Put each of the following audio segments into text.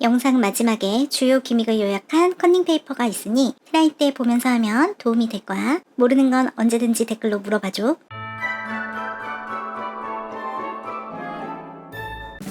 영상 마지막에 주요 기믹을 요약한 컨닝 페이퍼가 있으니 트라이 때 보면서 하면 도움이 될 거야. 모르는 건 언제든지 댓글로 물어봐줘.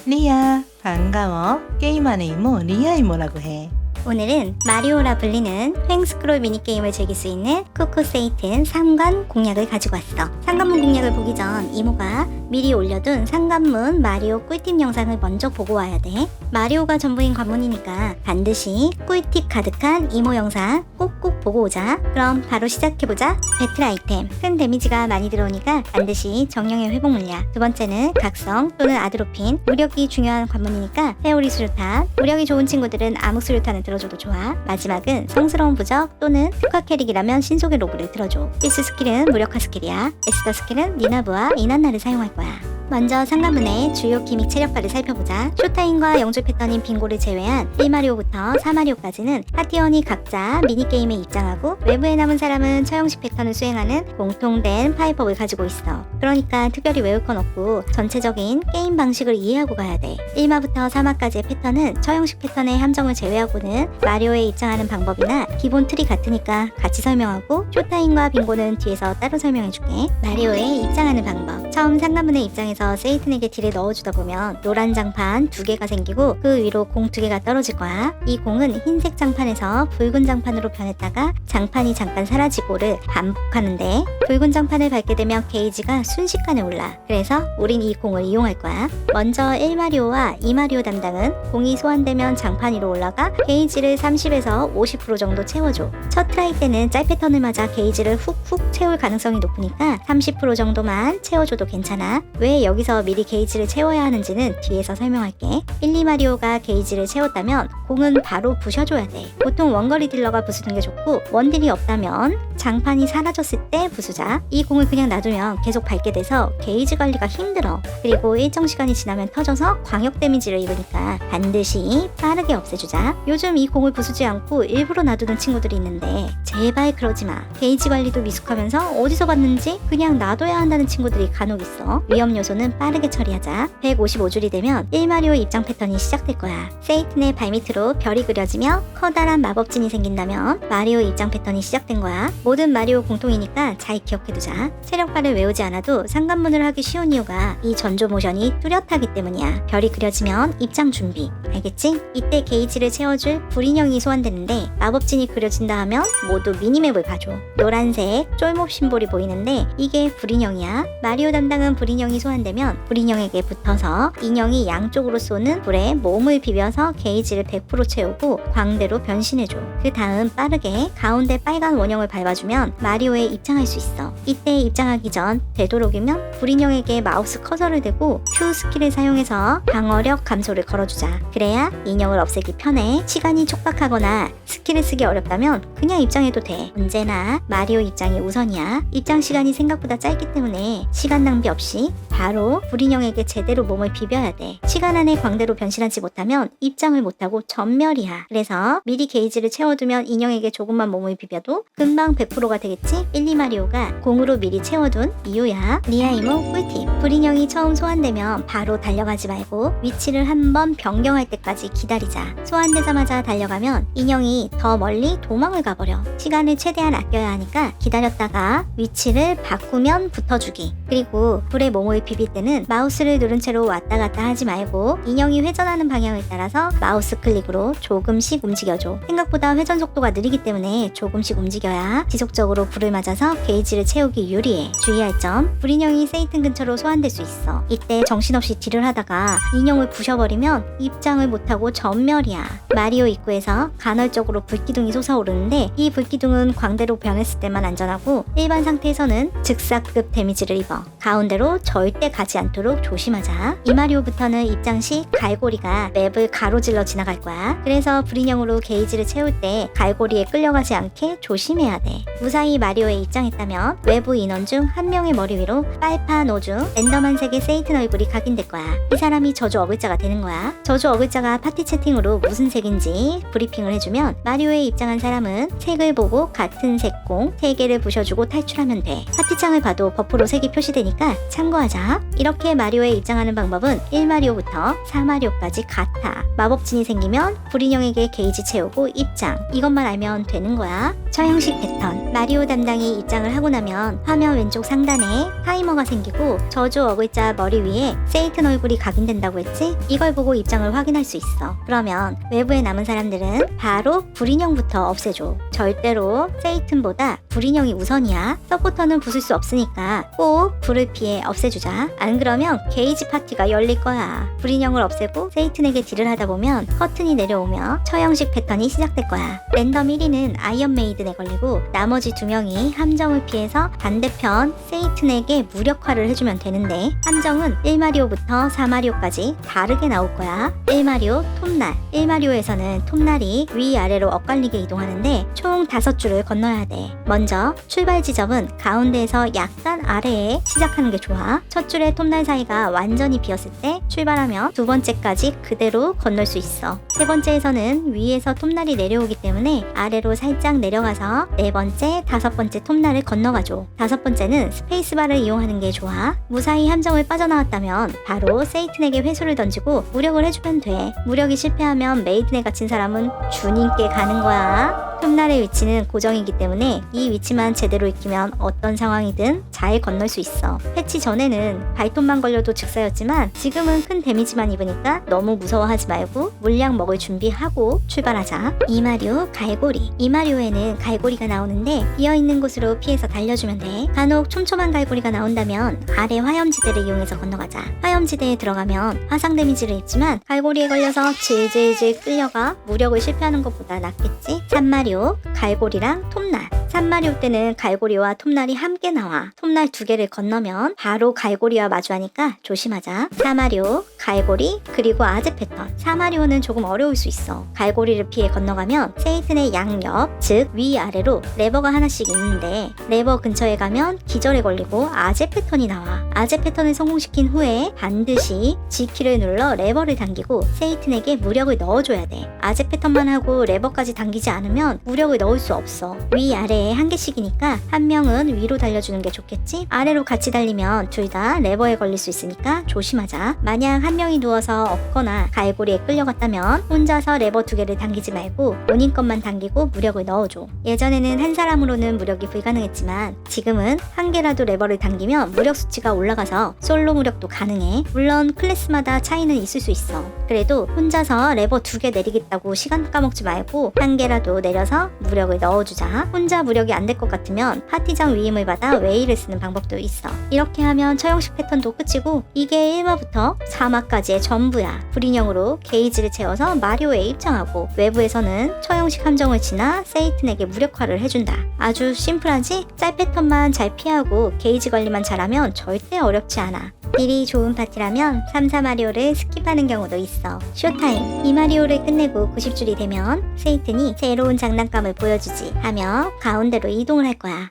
리아 반가워 게임하는 이모 리아 이모라고 해 오늘은 마리오라 불리는 횡스크롤 미니게임을 즐길 수 있는 쿠쿠세이튼 상관 공략을 가지고 왔어. 상관문 공략을 보기 전 이모가 미리 올려둔 상관문 마리오 꿀팁 영상을 먼저 보고 와야 돼. 마리오가 전부인 관문이니까 반드시 꿀팁 가득한 이모 영상 꼭꼭 보고 오자. 그럼 바로 시작해보자. 배틀 아이템. 큰 데미지가 많이 들어오니까 반드시 정령의 회복 물약. 두 번째는 각성 또는 아드로핀. 무력이 중요한 관문이니까 회오리 수류탄. 무력이 좋은 친구들은 암흑 수류탄을 들어 줘도 좋아. 마지막은 성스러운 부적 또는 특화 캐릭이라면 신속의 로브를 들어줘. 필수 스킬은 무력화 스킬이야. 에스더 스킬은 니나브와 이난나를 사용할 거야. 먼저 상관문의 주요 기믹 체력바를 살펴보자. 쇼타임과 영줄 패턴인 빙고를 제외한 1마리오부터 4마리오까지는 파티원이 각자 미니게임에 입장하고 외부에 남은 사람은 처형식 패턴을 수행하는 공통된 파이법을 가지고 있어. 그러니까 특별히 외울 건 없고 전체적인 게임 방식을 이해하고 가야 돼. 1마부터 4마까지의 패턴은 처형식 패턴의 함정을 제외하고는 마리오에 입장하는 방법이나 기본 틀이 같으니까 같이 설명하고 쇼타임과 빙고는 뒤에서 따로 설명해줄게. 마리오에 입장하는 방법. 처음 상관문에 입장해서 세이튼에게 딜을 넣어주다 보면 노란 장판 두 개가 생기고 그 위로 공 두 개가 떨어질 거야. 이 공은 흰색 장판에서 붉은 장판으로 변했다가 장판이 잠깐 사라지고를 반복하는데 붉은 장판을 밟게 되면 게이지가 순식간에 올라. 그래서 우린 이 공을 이용할 거야. 먼저 1마리오와 2마리오 담당은 공이 소환되면 장판 위로 올라가 게이지를 30에서 50% 정도 채워줘. 첫 트라이 때는 짤 패턴을 맞아 게이지를 훅훅 채울 가능성이 높으니까 30% 정도만 채워줘도 괜찮아. 왜 여기서 미리 게이지를 채워야 하는지는 뒤에서 설명할게. 1, 2마리오가 게이지를 채웠다면 공은 바로 부셔줘야 돼. 보통 원거리 딜러가 부수는 게 좋고 원딜이 없다면 장판이 사라졌을 때 부수자. 이 공을 그냥 놔두면 계속 밟게 돼서 게이지 관리가 힘들어. 그리고 일정 시간이 지나면 터져서 광역 데미지를 입으니까 반드시 빠르게 없애주자. 요즘 이 공을 부수지 않고 일부러 놔두는 친구들이 있는데 제발 그러지 마. 게이지 관리도 미숙하면서 어디서 봤는지 그냥 놔둬야 한다는 친구들이 간혹 있어. 위험 요소는 빠르게 처리하자. 155줄이 되면 1마리오 입장 패턴이 시작될 거야. 세이튼의 발밑으로 별이 그려지며 커다란 마법진이 생긴다면 마리오 입장 패턴이 시작된 거야. 모든 마리오 공통이니까 잘 기억해두자. 체력바를 외우지 않아도 상관문을 하기 쉬운 이유가 이 전조 모션이 뚜렷하기 때문이야. 별이 그려지면 입장 준비. 알겠지? 이때 게이지를 채워줄 불인형이 소환되는데 마법진이 그려진다 하면 모두 미니맵을 봐줘. 노란색 쫄몹 심볼이 보이는데 이게 불인형이야. 마리오 담 당은 불인형이 소환되면 불인형에게 붙어서 인형이 양쪽으로 쏘는 불에 몸을 비벼서 게이지를 100% 채우고 광대로 변신해줘. 그 다음 빠르게 가운데 빨간 원형을 밟아주면 마리오에 입장할 수 있어. 이때 입장하기 전 되도록이면 불인형에게 마우스 커서를 대고 Q 스킬을 사용해서 방어력 감소를 걸어주자. 그래야 인형을 없애기 편해. 시간이 촉박하거나 스킬을 쓰기 어렵다면 그냥 입장해도 돼. 언제나 마리오 입장이 우선이야. 입장 시간이 생각보다 짧기 때문에 시간 낭비 없이 바로 불인형에게 제대로 몸을 비벼야 돼. 시간 안에 광대로 변신하지 못하면 입장을 못하고 전멸이야. 그래서 미리 게이지를 채워두면 인형에게 조금만 몸을 비벼도 금방 100%가 되겠지? 1, 2마리오가 공으로 미리 채워둔 이유야. 리아 이모 꿀팁. 불인형이 처음 소환되면 바로 달려가지 말고 위치를 한번 변경할 때까지 기다리자. 소환되자마자 달려가면 인형이 더 멀리 도망을 가버려. 시간을 최대한 아껴야 하니까 기다렸다가 위치를 바꾸면 붙어주기. 그리고 불에 몸을 비빌 때는 마우스를 누른 채로 왔다 갔다 하지 말고 인형이 회전하는 방향을 따라서 마우스 클릭으로 조금씩 움직여줘. 생각보다 회전 속도가 느리기 때문에 조금씩 움직여야 지속적으로 불을 맞아서 게이지를 채우기 유리해. 주의할 점, 불인형이 세이튼 근처로 소환될 수 있어. 이때 정신없이 딜을 하다가 인형을 부셔버리면 입장을 못하고 전멸이야. 마리오 입구에서 간헐적으로 불기둥이 솟아오르는데 이 불기둥은 광대로 변했을 때만 안전하고 일반 상태에서는 즉사급 데미지를 입어. 가운데로 절대 가지 않도록 조심하자. 이마리오부터는 입장 시 갈고리가 맵을 가로질러 지나갈 거야. 그래서 불인형으로 게이지를 채울 때 갈고리에 끌려가지 않게 조심해야 돼. 무사히 마리오에 입장했다면 외부 인원 중 한 명의 머리 위로 빨판 오중 랜덤한 색의 세이튼 얼굴이 각인될 거야. 이 사람이 저주 어글자가 되는 거야. 저주 어글자가 파티 채팅으로 무슨 색인지 브리핑을 해주면 마리오에 입장한 사람은 색을 보고 같은 색공 3개를 부셔주고 탈출하면 돼. 파티창을 봐도 버프로 색이 표시되니까 참고하자. 이렇게 마리오에 입장하는 방법은 1마리오부터 4마리오까지 같아. 마법진이 생기면 불인형에게 게이지 채우고 입장. 이것만 알면 되는 거야. 처형식 패턴. 마리오 담당이 입장을 하고 나면 화면 왼쪽 상단에 타이머가 생기고 저주 어글자 머리 위에 세이튼 얼굴이 각인된다고 했지? 이걸 보고 입장을 확인할 수 있어. 그러면 외부에 남은 사람들은 바로 불인형부터 없애줘. 절대로 세이튼보다 불인형이 우선이야. 서포터는 부술 수 없으니까 꼭 불을 피해 없애주자. 안 그러면 게이지 파티가 열릴 거야. 불인형을 없애고 세이튼에게 딜을 하다 보면 커튼이 내려오며 처형식 패턴이 시작될 거야. 랜덤 1위는 아이언 메이든에 걸리고 나머지 두 명이 함정을 피해서 반대편 세이튼에게 무력화를 해주면 되는데 함정은 1마리오부터 4마리오까지 다르게 나올 거야. 1마리오 톱날 1마리오에서는 톱날이 위아래로 엇갈리게 이동하는데 총 5줄을 건너야 돼. 먼저 출발 지점은 가운데에서 약간 아래에 시작 하는 게 좋아. 첫 줄의 톱날 사이가 완전히 비었을 때 출발하면 두 번째까지 그대로 건널 수 있어. 세 번째에서는 위에서 톱날이 내려오기 때문에 아래로 살짝 내려가서 네 번째, 다섯 번째 톱날을 건너가줘. 다섯 번째는 스페이스바를 이용하는 게 좋아. 무사히 함정을 빠져나왔다면 바로 세이튼에게 회수를 던지고 무력을 해주면 돼. 무력이 실패하면 메이든에 갇힌 사람은 주님께 가는 거야. 톱날의 위치는 고정이기 때문에 이 위치만 제대로 익히면 어떤 상황이든 잘 건널 수 있어. 패치 전에는 발톱만 걸려도 즉사였지만 지금은 큰 데미지만 입으니까 너무 무서워하지 말고 물량 먹을 준비하고 출발하자. 이마리오 갈고리. 이마리오에는 갈고리가 나오는데 비어있는 곳으로 피해서 달려주면 돼. 간혹 촘촘한 갈고리가 나온다면 아래 화염지대를 이용해서 건너가자. 화염지대에 들어가면 화상 데미지를 입지만 갈고리에 걸려서 질질질 끌려가 무력을 실패하는 것보다 낫겠지? 3마리 오, 갈고리랑 톱날. 3마리오 때는 갈고리와 톱날이 함께 나와. 톱날 두 개를 건너면 바로 갈고리와 마주하니까 조심하자. 4마리오, 갈고리, 그리고 아재 패턴. 4마리오는 조금 어려울 수 있어. 갈고리를 피해 건너가면 세이튼의 양옆, 즉 위아래로 레버가 하나씩 있는데 레버 근처에 가면 기절에 걸리고 아재 패턴이 나와. 아재 패턴을 성공시킨 후에 반드시 G키를 눌러 레버를 당기고 세이튼에게 무력을 넣어줘야 돼. 아재 패턴만 하고 레버까지 당기지 않으면 무력을 넣을 수 없어. 위아래 에 한 개씩이니까 한 명은 위로 달려주는 게 좋겠지? 아래로 같이 달리면 둘 다 레버에 걸릴 수 있으니까 조심하자. 만약 한 명이 누워서 엎거나 갈고리에 끌려갔다면 혼자서 레버 두 개를 당기지 말고 본인 것만 당기고 무력을 넣어줘. 예전에는 한 사람으로는 무력이 불가능했지만 지금은 한 개라도 레버를 당기면 무력 수치가 올라가서 솔로 무력도 가능해. 물론 클래스마다 차이는 있을 수 있어. 그래도 혼자서 레버 두 개 내리겠다고 시간 까먹지 말고 한 개라도 내려서 무력을 넣어주자. 혼자 무력이 안 될 것 같으면 파티장 위임을 받아 웨이를 쓰는 방법도 있어. 이렇게 하면 처형식 패턴도 끝이고 이게 1마부터 4마까지의 전부야. 불인형으로 게이지를 채워서 마리오에 입장하고 외부에서는 처형식 함정을 지나 세이튼에게 무력화를 해준다. 아주 심플하지? 짤 패턴만 잘 피하고 게이지 관리만 잘하면 절대 어렵지 않아. 딜이 좋은 파티라면 3, 4마리오를 스킵하는 경우도 있어. 쇼타임. 이 마리오를 끝내고 90줄이 되면 세이튼이 새로운 장난감을 보여주지 하며 가운 데로 이동을 할 거야.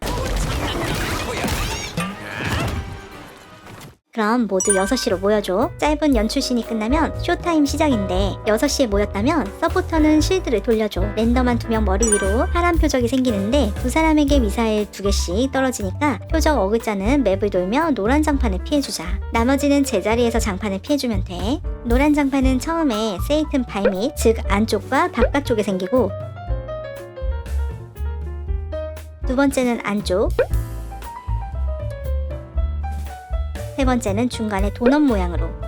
그럼 모두 6시로 모여줘. 짧은 연출신이 끝나면 쇼타임 시작인데 6시에 모였다면 서포터는 실드를 돌려줘. 랜덤한 두 명 머리 위로 파란 표적이 생기는데 두 사람에게 미사일 두 개씩 떨어지니까 표적 어글자는 맵을 돌며 노란 장판을 피해주자. 나머지는 제자리에서 장판을 피해주면 돼. 노란 장판은 처음에 세이튼 발밑, 즉 안쪽과 바깥쪽에 생기고 두 번째는 안쪽, 세 번째는 중간에 도넛 모양으로.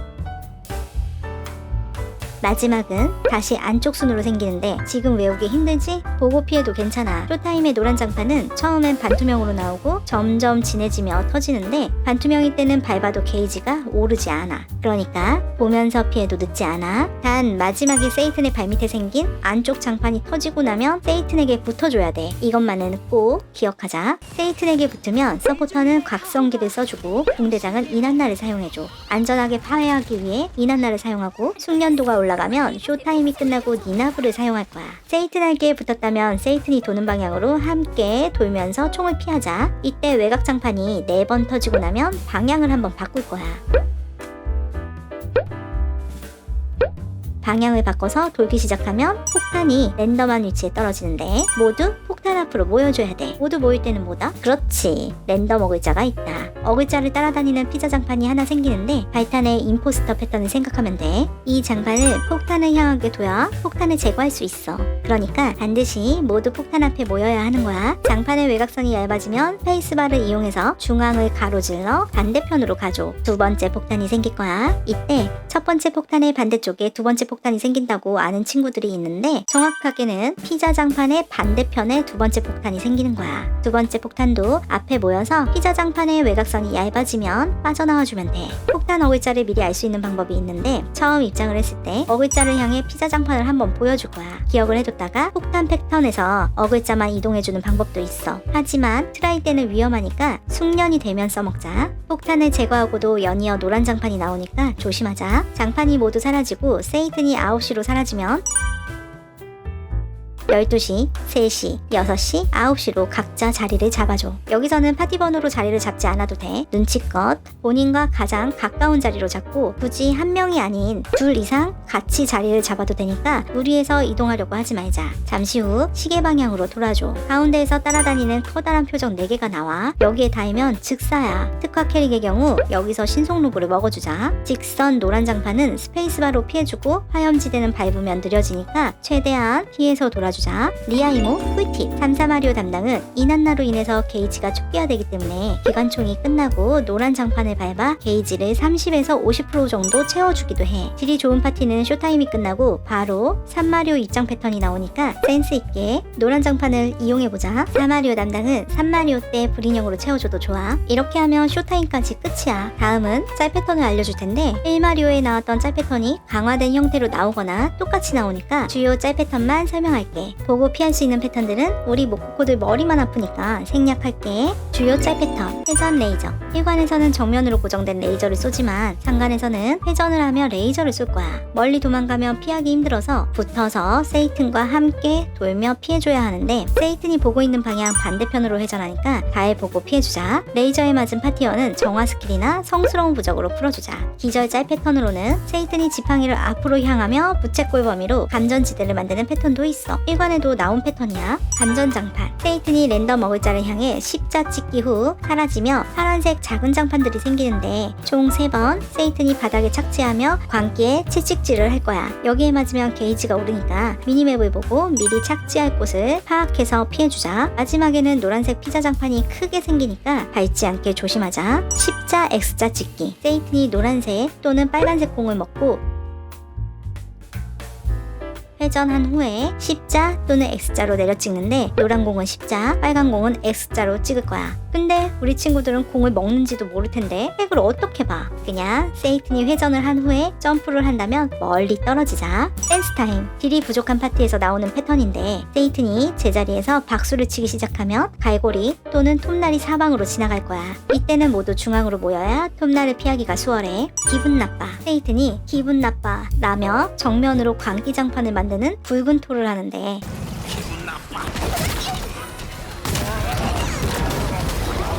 마지막은 다시 안쪽 순으로 생기는데 지금 외우기 힘들지? 보고 피해도 괜찮아. 쇼타임의 노란 장판은 처음엔 반투명으로 나오고 점점 진해지며 터지는데 반투명일 때는 밟아도 게이지가 오르지 않아. 그러니까 보면서 피해도 늦지 않아. 단 마지막에 세이튼의 발밑에 생긴 안쪽 장판이 터지고 나면 세이튼에게 붙어줘야 돼. 이것만은 꼭 기억하자. 세이튼에게 붙으면 서포터는 각성기를 써주고 공대장은 이난나를 사용해줘. 안전하게 파괴하기 위해 이난나를 사용하고 숙련도가 올라 가면 쇼타임이 끝나고 니나브를 사용할 거야. 세이튼에게 붙었다면 세이튼이 도는 방향으로 함께 돌면서 총을 피하자. 이때 외곽 장판이 4번 터지고 나면 방향을 한번 바꿀 거야. 방향을 바꿔서 돌기 시작하면 폭탄이 랜덤한 위치에 떨어지는데 모두 폭탄 앞으로 모여줘야 돼. 모두 모일 때는 뭐다? 그렇지. 랜덤 어글자가 있다. 어글자를 따라다니는 피자 장판이 하나 생기는데 발탄의 임포스터 패턴을 생각하면 돼. 이 장판을 폭탄을 향하게 둬야 폭탄을 제거할 수 있어. 그러니까 반드시 모두 폭탄 앞에 모여야 하는 거야. 장판의 외곽선이 얇아지면 페이스바를 이용해서 중앙을 가로질러 반대편으로 가줘. 두 번째 폭탄이 생길 거야. 이때 첫 번째 폭탄의 반대쪽에 두 번째 폭탄 이 생긴다고 아는 친구들이 있는데 정확하게는 피자 장판의 반대편에 두 번째 폭탄이 생기는 거야. 두 번째 폭탄도 앞에 모여서 피자 장판의 외곽선이 얇아지면 빠져나와주면 돼. 폭탄 어글자를 미리 알 수 있는 방법이 있는데 처음 입장을 했을 때 어글자를 향해 피자 장판을 한번 보여줄 거야. 기억을 해뒀다가 폭탄 패턴에서 어글자만 이동해주는 방법도 있어. 하지만 트라이 때는 위험하니까 숙련이 되면 써먹자. 폭탄을 제거하고도 연이어 노란 장판이 나오니까 조심하자. 장판이 모두 사라지고 세이튼이 9시로 사라지면 12시, 3시, 6시, 9시로 각자 자리를 잡아줘. 여기서는 파티 번호로 자리를 잡지 않아도 돼. 눈치껏 본인과 가장 가까운 자리로 잡고 굳이 한 명이 아닌 둘 이상 같이 자리를 잡아도 되니까 무리해서 이동하려고 하지 말자. 잠시 후 시계 방향으로 돌아줘. 가운데에서 따라다니는 커다란 표적 4개가 나와. 여기에 닿으면 즉사야. 특화 캐릭의 경우 여기서 신속 로브를 먹어주자. 직선 노란 장판은 스페이스바로 피해주고 화염지대는 밟으면 느려지니까 최대한 피해서 돌아주 자. 리아 이모 꿀팁. 3사마리오 담당은 이난나로 인해서 게이지가 촉기화되기 때문에 기관총이 끝나고 노란 장판을 밟아 게이지를 30에서 50% 정도 채워주기도 해. 딜이 좋은 파티는 쇼타임이 끝나고 바로 3마리오 입장 패턴이 나오니까 센스 있게 노란 장판을 이용해보자. 4마리오 담당은 3마리오 때 불인형으로 채워줘도 좋아. 이렇게 하면 쇼타임까지 끝이야. 다음은 짤 패턴을 알려줄 텐데 1마리오에 나왔던 짤 패턴이 강화된 형태로 나오거나 똑같이 나오니까 주요 짤 패턴만 설명할게. 보고 피할 수 있는 패턴들은 우리 모코코들 머리만 아프니까 생략할게. 주요 짤 패턴 회전 레이저 1관에서는 정면으로 고정된 레이저를 쏘지만 상관에서는 회전을 하며 레이저를 쏠 거야. 멀리 도망가면 피하기 힘들어서 붙어서 세이튼과 함께 돌며 피해줘야 하는데 세이튼이 보고 있는 방향 반대편으로 회전하니까 달 보고 피해주자. 레이저에 맞은 파티어는 정화 스킬이나 성스러운 부적으로 풀어주자. 기절 짤 패턴으로는 세이튼이 지팡이를 앞으로 향하며 부채꼴 범위로 감전지대를 만드는 패턴도 있어. 1관에도 나온 패턴이야. 감전장판. 세이튼이 랜덤 어글자를 향해 십자 찍 기후 사라지며 파란색 작은 장판들이 생기는데 총 3번 세이튼이 바닥에 착지하며 광기에 채찍질을 할 거야. 여기에 맞으면 게이지가 오르니까 미니맵을 보고 미리 착지할 곳을 파악해서 피해주자. 마지막에는 노란색 피자 장판이 크게 생기니까 밟지 않게 조심하자. 십자 X자 찍기. 세이튼이 노란색 또는 빨간색 공을 먹고 회전한 후에 십자 또는 X자로 내려 찍는데 노란 공은 십자, 빨간 공은 X자로 찍을 거야. 근데 우리 친구들은 공을 먹는지도 모를 텐데 핵을 어떻게 봐? 그냥 세이튼이 회전을 한 후에 점프를 한다면 멀리 떨어지자. 댄스 타임. 딜이 부족한 파티에서 나오는 패턴인데 세이튼이 제자리에서 박수를 치기 시작하면 갈고리 또는 톱날이 사방으로 지나갈 거야. 이때는 모두 중앙으로 모여야 톱날을 피하기가 수월해. 기분 나빠. 세이튼이 기분 나빠 라며 정면으로 광기장판을 만 드는 붉은 토를 하는데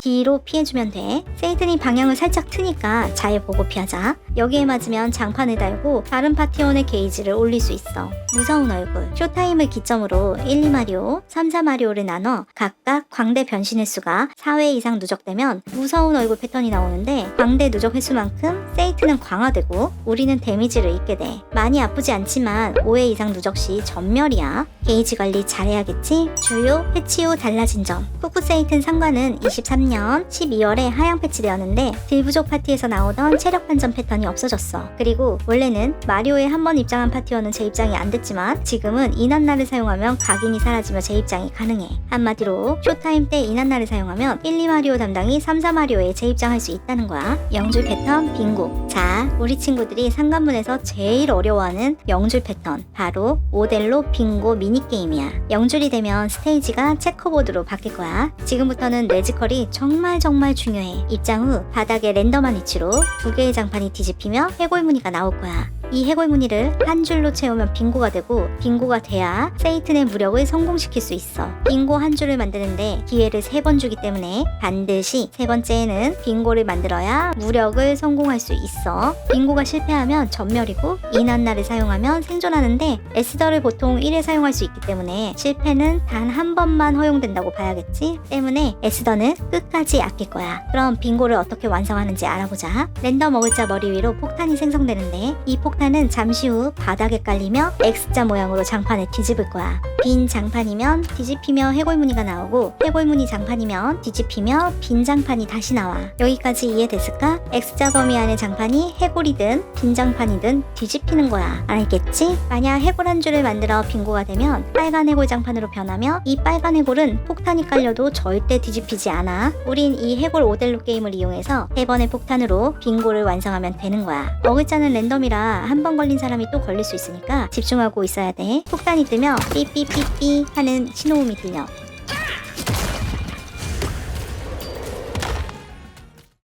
뒤로 피해주면 돼. 세이튼이 방향을 살짝 트니까 잘 보고 피하자. 여기에 맞으면 장판을 달고 다른 파티원의 게이지를 올릴 수 있어. 무서운 얼굴. 쇼타임을 기점으로 1, 2마리오, 3, 4마리오를 나눠 각각 광대 변신 횟 수가 4회 이상 누적되면 무서운 얼굴 패턴이 나오는데 광대 누적 횟수만큼 세이트는 강화되고 우리는 데미지를 입게 돼. 많이 아프지 않지만 5회 이상 누적 시 전멸이야. 게이지 관리 잘해야겠지? 주요 패치 후 달라진 점. 쿠쿠 세이튼 3관은 23년 12월에 하향 패치되었는데 딜 부족 파티에서 나오던 체력 반전 패턴이 없어졌어. 그리고 원래는 마리오에 한 번 입장한 파티원은 재입장이 안 됐지만 지금은 이난나를 사용하면 각인이 사라지며 재입장이 가능해. 한마디로 쇼타임 때 이난나를 사용하면 1, 2마리오 담당이 3, 4마리오에 재입장할 수 있다는 거야. 영줄 패턴 빙고. 자, 우리 친구들이 상관문에서 제일 어려워하는 영줄 패턴. 바로 모델로 빙고 미니게임이야. 영줄이 되면 스테이지가 체커보드로 바뀔 거야. 지금부터는 뇌지컬이 정말 정말 중요해. 입장 후 바닥에 랜덤한 위치로 두 개의 장판이 뒤집 히며 해골 무늬가 나올 거야. 이 해골 무늬를 한 줄로 채우면 빙고가 되고 빙고가 돼야 세이튼의 무력을 성공시킬 수 있어. 빙고 한 줄을 만드는데 기회를 세 번 주기 때문에 반드시 세 번째에는 빙고를 만들어야 무력을 성공할 수 있어. 빙고가 실패하면 전멸이고 이난나를 사용하면 생존하는데 에스더를 보통 1회 사용할 수 있기 때문에 실패는 단 한 번만 허용된다고 봐야겠지. 때문에 에스더는 끝까지 아낄 거야. 그럼 빙고를 어떻게 완성하는지 알아보자. 랜덤 어글자 머리 위로 폭탄이 생성되는데 이 폭탄 은 잠시 후 바닥에 깔리며 X자 모양으로 장판을 뒤집을 거야. 빈 장판이면 뒤집히며 해골 무늬가 나오고 해골 무늬 장판이면 뒤집히며 빈 장판이 다시 나와. 여기까지 이해됐을까? X자 범위 안의 장판이 해골이든 빈 장판이든 뒤집히는 거야. 알겠지? 만약 해골 한 줄을 만들어 빙고가 되면 빨간 해골 장판으로 변하며 이 빨간 해골은 폭탄이 깔려도 절대 뒤집히지 않아. 우린 이 해골 오델로 게임을 이용해서 세 번의 폭탄으로 빙고를 완성하면 되는 거야. 어글자는 랜덤이라 한 번 걸린 사람이 또 걸릴 수 있으니까 집중하고 있어야 돼. 폭탄이 뜨면 삐삐삐삐 하는 신호음이 들려.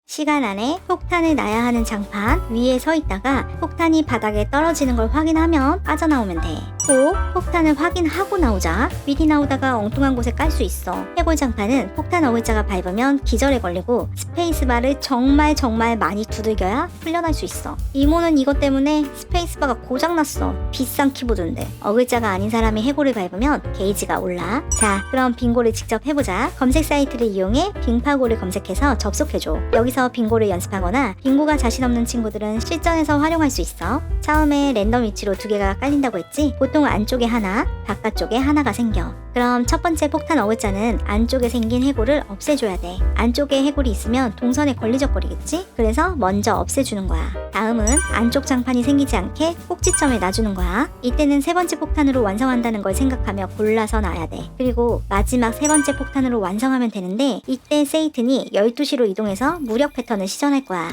시간 안에 폭탄을 놔야 하는 장판 위에 서 있다가 폭탄이 바닥에 떨어지는 걸 확인하면 빠져나오면 돼. 꼭 폭탄을 확인하고 나오자 미리 나오다가 엉뚱한 곳에 깔 수 있어. 해골 장판은 폭탄 어글자가 밟으면 기절에 걸리고 스페이스바를 정말 정말 많이 두들겨야 훈련할 수 있어. 이모는 이것 때문에 스페이스바가 고장났어. 비싼 키보드인데. 어글자가 아닌 사람이 해골을 밟으면 게이지가 올라. 자, 그럼 빙고를 직접 해보자. 검색 사이트를 이용해 빙파고를 검색해서 접속해줘. 여기서 빙고를 연습하거나 빙고가 자신 없는 친구들은 실전에서 활용할 수 있어. 처음에 랜덤 위치로 두 개가 깔린다고 했지? 보통 안쪽에 하나, 바깥쪽에 하나가 생겨. 그럼 첫 번째 폭탄 어글자는 안쪽에 생긴 해골을 없애줘야 돼. 안쪽에 해골이 있으면 동선에 걸리적거리겠지? 그래서 먼저 없애주는 거야. 다음은 안쪽 장판이 생기지 않게 꼭지점에 놔주는 거야. 이때는 세 번째 폭탄으로 완성한다는 걸 생각하며 골라서 놔야 돼. 그리고 마지막 세 번째 폭탄으로 완성하면 되는데 이때 세이튼이 12시로 이동해서 무력 패턴을 시전할 거야.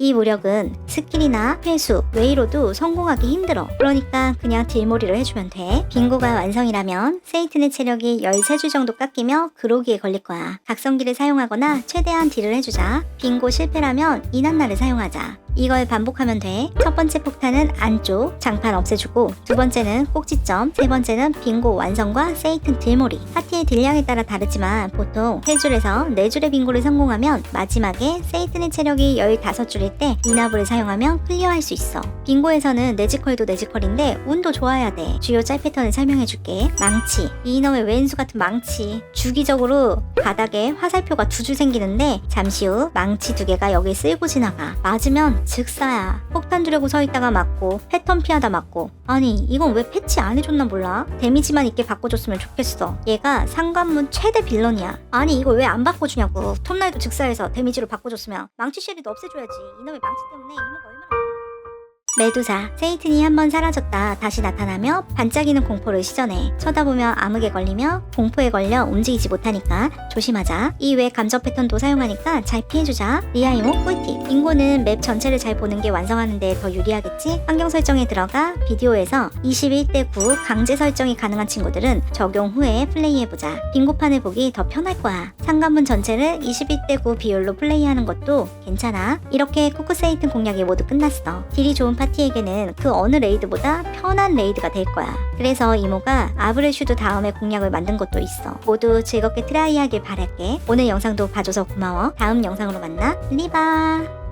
이 무력은 스킬이나 회수, 웨이로도 성공하기 힘들어. 그러니까 그냥 딜몰이를 해주면 돼. 빙고가 완성이라면 세이튼의 체력이 13줄 정도 깎이며 그로기에 걸릴 거야. 각성기를 사용하거나 최대한 딜을 해주자. 빙고 실패라면 이난나를 사용하자. 이걸 반복하면 돼. 첫 번째 폭탄은 안쪽, 장판 없애주고, 두 번째는 꼭지점, 세 번째는 빙고 완성과 세이튼 딜몰이. 파티의 딜량에 따라 다르지만 보통 3줄에서 4줄의 빙고를 성공하면 마지막에 세이튼의 체력이 15줄일 때 이나브를 사용하면 클리어할 수 있어. 빙고에서는 네지컬도 네지컬인데 운도 좋아야 돼. 주요 짤 패턴을 설명해줄게. 망치. 이놈의 왼수 같은 망치. 주기적으로 바닥에 화살표가 두 줄 생기는데 잠시 후 망치 두 개가 여기 쓸고 지나가. 맞으면 즉사야. 폭탄 주려고 서 있다가 맞고 패턴 피하다 맞고. 아니 이건 왜 패치 안 해줬나 몰라. 데미지만 있게 바꿔줬으면 좋겠어. 얘가 상관문 최대 빌런이야. 아니 이거 왜안 바꿔주냐고. 톱날도 즉사해서 데미지로 바꿔줬으면 망치 쉐리도 없애줘야지. 이놈의 망치 때문에 이모가 메두사, 세이튼이 한번 사라졌다. 다시 나타나며 반짝이는 공포를 시전해. 쳐다보며 암흑에 걸리며 공포에 걸려 움직이지 못하니까 조심하자. 이 외 감저 패턴도 사용하니까 잘 피해주자. 리아이모 꿀팁. 빙고는 맵 전체를 잘 보는 게 완성하는데 더 유리하겠지? 환경 설정에 들어가 비디오에서 21대 9 강제 설정이 가능한 친구들은 적용 후에 플레이해보자. 빙고판을 보기 더 편할 거야. 상관문 전체를 21대 9 비율로 플레이하는 것도 괜찮아. 이렇게 쿠쿠세이튼 공략이 모두 끝났어. 딜이 좋은 파티에게는 그 어느 레이드보다 편한 레이드가 될 거야. 그래서 이모가 아브레슈드 다음에 공략을 만든 것도 있어. 모두 즐겁게 트라이하길 바랄게. 오늘 영상도 봐줘서 고마워. 다음 영상으로 만나. 리바.